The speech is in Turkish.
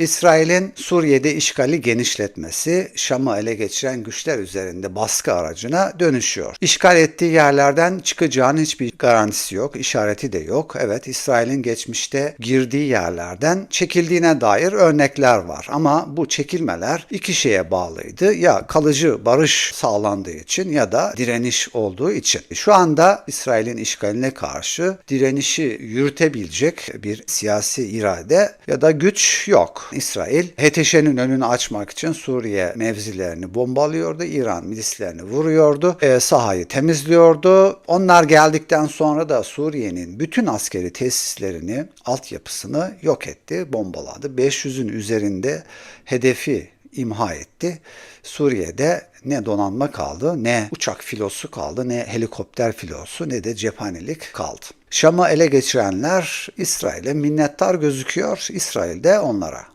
İsrail'in Suriye'de işgali genişletmesi Şam'ı ele geçiren güçler üzerinde baskı aracına dönüşüyor. İşgal ettiği yerlerden çıkacağının hiçbir garantisi yok, işareti de yok. Evet İsrail'in geçmişte girdiği yerlerden çekildiğine dair örnekler var ama bu çekilmeler iki şeye bağlıydı. Ya kalıcı barış sağlandığı için ya da direniş olduğu için. Şu anda İsrail'in işgaline karşı direnişi yürütebilecek bir siyasi irade ya da güç yok. İsrail HTŞ'nin önünü açmak için Suriye mevzilerini bombalıyordu, İran milislerini vuruyordu, e, sahayı temizliyordu. Onlar geldikten sonra da Suriye'nin bütün askeri tesislerini, altyapısını yok etti, bombaladı. 500'ün üzerinde hedefi imha etti. Suriye'de ne donanma kaldı, ne uçak filosu kaldı, ne helikopter filosu, ne de cephanelik kaldı. Şam'ı ele geçirenler İsrail'e minnettar gözüküyor, İsrail de onlara.